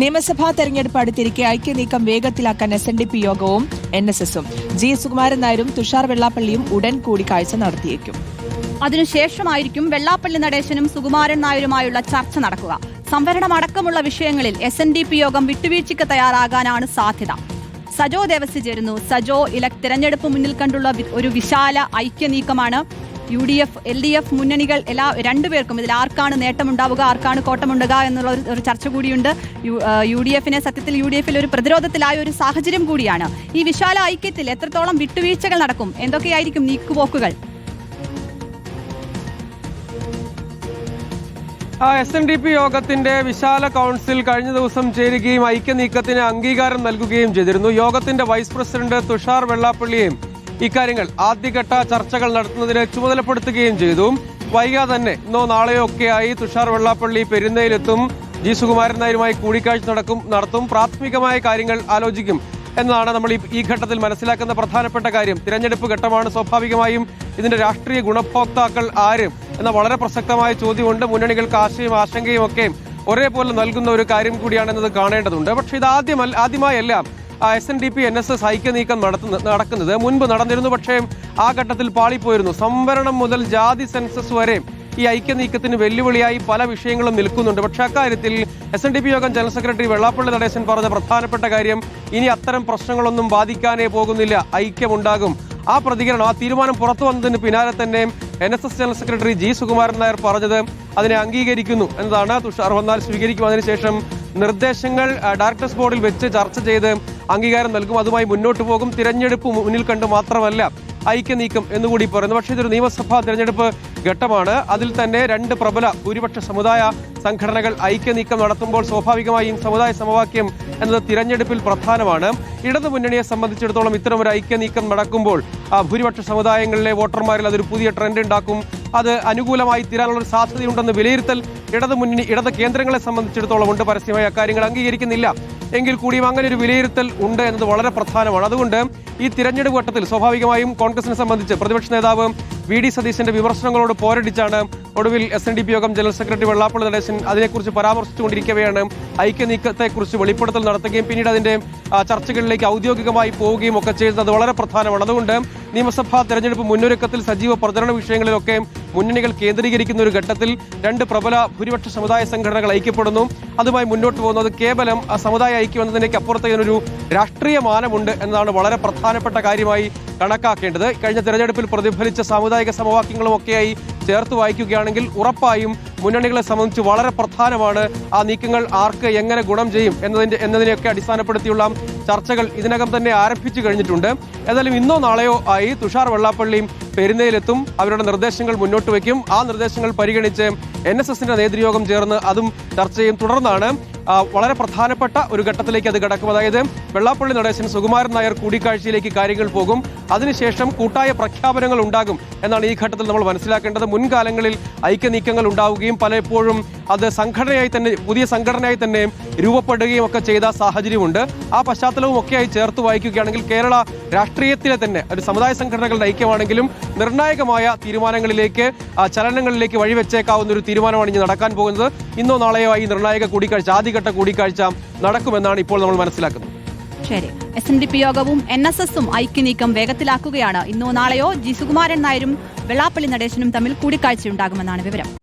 നിയമസഭാ തെരഞ്ഞെടുപ്പ് അടുത്തിരിക്കെ ഐക്യനീക്കം വേഗത്തിലാക്കാൻ എസ് എൻ ഡി പി യോഗവും എൻ എസ് എസും ജി സുകുമാരൻ നായരും തുഷാർ വെള്ളാപ്പള്ളിയും ഉടൻ കൂടിക്കാഴ്ച നടത്തിയേക്കും. അതിനുശേഷമായിരിക്കും വെള്ളാപ്പള്ളി നടേശനും സുകുമാരൻ നായരുമായുള്ള ചർച്ച നടക്കുക. സംവരണം അടക്കമുള്ള വിഷയങ്ങളിൽ എസ് എൻ ഡി പി യോഗം വിട്ടുവീഴ്ചയ്ക്ക് തയ്യാറാകാനാണ് സാധ്യത. സജോ ദേവസ് ചേരുന്നു. സജോ ഇല തെരഞ്ഞെടുപ്പ് മുന്നിൽ കണ്ടുള്ള ഒരു വിശാല ഐക്യനീക്കമാണ് U D F L D F മുന്നണികൾ എല്ലാ രണ്ടുപേർക്കും ഇതിൽ ആർക്കാണ് നേട്ടമുണ്ടാവുക ആർക്കാണ് കോട്ടമുണ്ടുക എന്നുള്ള ഒരു- ചർച്ച കൂടിയുണ്ട്. യു- ഡി എഫിനെ സത്യത്തിൽ യു ഡി എഫിൽ ഒരു പ്രതിരോധത്തിലായ ഒരു സാഹചര്യം കൂടിയാണ്. ഈ വിശാല ഐക്യത്തിൽ എത്രത്തോളം വിട്ടുവീഴ്ചകൾ നടക്കും? എന്തൊക്കെയായിരിക്കും നീക്കുപോക്കുകൾ? എസ് എൻ ഡി പി യോഗത്തിന്റെ വിശാല കൗൺസിൽ കഴിഞ്ഞ ദിവസം ചേരുകയും ഐക്യനീക്കത്തിന് അംഗീകാരം നൽകുകയും ചെയ്തിരുന്നു. യോഗത്തിന്റെ വൈസ് പ്രസിഡന്റ് തുഷാർ വെള്ളാപ്പള്ളിയെയും ഇക്കാര്യങ്ങൾ ആദ്യഘട്ട ചർച്ചകൾ നടത്തുന്നതിന് ചുമതലപ്പെടുത്തുകയും ചെയ്തു. വൈകാതെ തന്നെ ഇന്നോ നാളെയോ ഒക്കെയായി തുഷാർ വെള്ളാപ്പള്ളി പെരുന്നയിലെത്തും ജി സുകുമാരൻ നായരുമായി കൂടിക്കാഴ്ച നടക്കും നടത്തും. പ്രാഥമികമായ കാര്യങ്ങൾ ആലോചിക്കും എന്നതാണ് നമ്മൾ ഈ- ഘട്ടത്തിൽ മനസ്സിലാക്കുന്ന പ്രധാനപ്പെട്ട കാര്യം. തിരഞ്ഞെടുപ്പ് ഘട്ടമാണ് സ്വാഭാവികമായും. ഇതിന്റെ രാഷ്ട്രീയ ഗുണഭോക്താക്കൾ ആരും എന്ന വളരെ പ്രസക്തമായ ചോദ്യമുണ്ട്. മുന്നണികൾക്ക് ആശയും ആശങ്കയും ഒക്കെ ഒരേപോലെ നൽകുന്ന ഒരു കാര്യം കൂടിയാണെന്നത് കാണേണ്ടതുണ്ട്. പക്ഷേ ഇത് ആദ്യമല്ല ആദ്യമായല്ല. S N D P N S S ഐക്യനീക്കം നടത്തുന്ന നടക്കുന്നത്. മുൻപ് നടന്നിരുന്നു പക്ഷേ ആ ഘട്ടത്തിൽ പാളിപ്പോയിരുന്നു. സംവരണം മുതൽ ജാതി സെൻസസ് വരെ ഈ ഐക്യനീക്കത്തിന് വെല്ലുവിളിയായി പല വിഷയങ്ങളും നിൽക്കുന്നുണ്ട്. പക്ഷേ അക്കാര്യത്തിൽ എസ് എൻ ഡി പി യോഗം ജനറൽ സെക്രട്ടറി വെള്ളാപ്പള്ളി നടേശൻ പറഞ്ഞ പ്രധാനപ്പെട്ട കാര്യം ഇനി അത്തരം പ്രശ്നങ്ങളൊന്നും ബാധിക്കാനേ പോകുന്നില്ല. ഐക്യമുണ്ടാകും. ആ പ്രതികരണം ആ തീരുമാനം പുറത്തു വന്നതിന് പിന്നാലെ തന്നെ N S S general secretary G Sukumaran Nair പറഞ്ഞത് അതിനെ അംഗീകരിക്കുന്നു എന്നതാണ്. തുഷാർ വന്നാൽ സ്വീകരിക്കും. അതിനുശേഷം നിർദ്ദേശങ്ങൾ ഡയറക്ടേഴ്സ് ബോർഡിൽ വെച്ച് ചർച്ച ചെയ്ത് അംഗീകാരം നൽകും. അതുമായി മുന്നോട്ട് പോകും. തിരഞ്ഞെടുപ്പ് മുന്നിൽ കണ്ട് മാത്രമല്ല ഐക്യനീക്കം എന്നുകൂടി പറയുന്നു. പക്ഷേ ഇതൊരു നിയമസഭാ തിരഞ്ഞെടുപ്പ് ഘട്ടമാണ്. അതിൽ തന്നെ രണ്ട് പ്രബല ഭൂരിപക്ഷ സമുദായ സംഘടനകൾ ഐക്യനീക്കം നടത്തുമ്പോൾ സ്വാഭാവികമായും സമുദായ സമവാക്യം എന്നത് തിരഞ്ഞെടുപ്പിൽ പ്രധാനമാണ്. ഇടതു മുന്നണിയെ സംബന്ധിച്ചിടത്തോളം ഇത്തരം ഒരു ഐക്യനീക്കം നടക്കുമ്പോൾ ഭൂരിപക്ഷ സമുദായങ്ങളിലെ വോട്ടർമാരിൽ അതൊരു പുതിയ ട്രെൻഡ് ഉണ്ടാക്കും. അത് അനുകൂലമായി തീരാനുള്ള സാധ്യതയുണ്ടെന്ന് വിലയിരുത്തൽ ഇടതു മുന്നണി ഇടത് കേന്ദ്രങ്ങളെ സംബന്ധിച്ചിടത്തോളം ഉണ്ട് പരസ്യമായി അക്കാര്യങ്ങൾ അംഗീകരിക്കുന്നില്ല. എങ്കിൽ കൂടിയും അങ്ങനെ ഒരു വിലയിരുത്തൽ ഉണ്ട് എന്നത് വളരെ പ്രധാനമാണ്. അതുകൊണ്ട് ഈ തിരഞ്ഞെടുപ്പ് ഘട്ടത്തിൽ സ്വാഭാവികമായും കോൺഗ്രസിനെ സംബന്ധിച്ച് പ്രതിപക്ഷ നേതാവ് വി ഡി സതീശന്റെ വിമർശനങ്ങളോട് പോരടിച്ചാണ് ഒടുവിൽ എസ് എൻ ഡി പി യോഗം ജനറൽ സെക്രട്ടറി വെള്ളാപ്പള്ളി നടേശൻ അതിനെക്കുറിച്ച് പരാമർശിച്ചുകൊണ്ടിരിക്കവെയാണ്. ഐക്യനീക്കത്തെക്കുറിച്ച് വെളിപ്പെടുത്തൽ നടത്തുകയും പിന്നീട് അതിന്റെ ചർച്ചകളിലേക്ക് ഔദ്യോഗികമായി പോവുകയും ഒക്കെ ചെയ്തത് വളരെ പ്രധാനമാണ്. അതുകൊണ്ട് നിയമസഭാ തെരഞ്ഞെടുപ്പ് മുന്നൊരുക്കത്തിൽ സജീവ പ്രചരണ വിഷയങ്ങളിലൊക്കെ മുന്നണികൾ കേന്ദ്രീകരിക്കുന്ന ഒരു ഘട്ടത്തിൽ രണ്ട് പ്രബല ഭൂരിപക്ഷ സമുദായ സംഘടനകൾ ഐക്യപ്പെടുന്നു. അതുമായി മുന്നോട്ട് പോകുന്നത് കേവലം ആ സമുദായ ഐക്യം എന്നതിനേക്ക് അപ്പുറത്ത് ഇതിനൊരു രാഷ്ട്രീയ മാനമുണ്ട് എന്നതാണ് വളരെ പ്രധാനപ്പെട്ട കാര്യമായി കണക്കാക്കേണ്ടത്. കഴിഞ്ഞ തെരഞ്ഞെടുപ്പിൽ പ്രതിഫലിച്ച സാമുദായിക സമവാക്യങ്ങളും ഒക്കെയായി ചേർത്ത് വായിക്കുകയാണെങ്കിൽ ഉറപ്പായും മുന്നണികളെ സംബന്ധിച്ച് വളരെ പ്രധാനമാണ് ആ നീക്കങ്ങൾ ആർക്ക് എങ്ങനെ ഗുണം ചെയ്യും എന്നതിന്റെ എന്നതിനെയൊക്കെ അടിസ്ഥാനപ്പെടുത്തിയുള്ള ചർച്ചകൾ ഇതിനകം തന്നെ ആരംഭിച്ചു കഴിഞ്ഞിട്ടുണ്ട്. ഏതായാലും ഇന്നോ നാളെയോ ആയി തുഷാർ വെള്ളാപ്പള്ളിയും പെരുന്നയിലെത്തും അവരുടെ നിർദ്ദേശങ്ങൾ മുന്നോട്ട് വയ്ക്കും. ആ നിർദ്ദേശങ്ങൾ പരിഗണിച്ച് എൻ എസ് എസിന്റെ നേതൃയോഗം ചേർന്ന് അതും ചർച്ച ചെയ്യും. തുടർന്നാണ് വളരെ പ്രധാനപ്പെട്ട ഒരു ഘട്ടത്തിലേക്ക് അത് കിടക്കും. അതായത് വെള്ളാപ്പള്ളി നടേശൻ സുകുമാരൻ നായർ കൂടിക്കാഴ്ചയിലേക്ക് കാര്യങ്ങൾ പോകും. അതിനുശേഷം കൂട്ടായ പ്രഖ്യാപനങ്ങൾ ഉണ്ടാകും എന്നാണ് ഈ ഘട്ടത്തിൽ നമ്മൾ മനസ്സിലാക്കേണ്ടത്. മുൻകാലങ്ങളിൽ ഐക്യനീക്കങ്ങൾ ഉണ്ടാവുകയും പലപ്പോഴും അത് സംഘടനയായി തന്നെ പുതിയ സംഘടനയായി തന്നെ രൂപപ്പെടുകയും ഒക്കെ ചെയ്ത സാഹചര്യമുണ്ട്. ആ പശ്ചാത്തലവും ഒക്കെയായി ചേർത്ത് വായിക്കുകയാണെങ്കിൽ കേരള രാഷ്ട്രീയത്തിലെ തന്നെ ഒരു സമുദായ സംഘടനകളുടെ ഐക്യമാണെങ്കിലും നിർണായകമായ തീരുമാനങ്ങളിലേക്ക് ചലനങ്ങളിലേക്ക് വഴിവെച്ചേക്കാവുന്ന ഒരു തീരുമാനമാണ് ഇനി നടക്കാൻ പോകുന്നത്. ഇന്നോ നാളെയോ ഈ നിർണായക കൂടിക്കാഴ്ച ആദ്യഘട്ട കൂടിക്കാഴ്ച നടക്കുമെന്നാണ് ഇപ്പോൾ നമ്മൾ മനസ്സിലാക്കുന്നത്. ശരി. എസ് എൻ ഡി പി യോഗവും എൻ എസ് എസും ഐക്യനീക്കം വേഗത്തിലാക്കുകയാണ്. ഇന്നോ നാളെയോ ജി സുകുമാരൻ നായരും വെള്ളാപ്പള്ളി നടേശനും തമ്മിൽ കൂടിക്കാഴ്ചയുണ്ടാകുമെന്നാണ് വിവരം.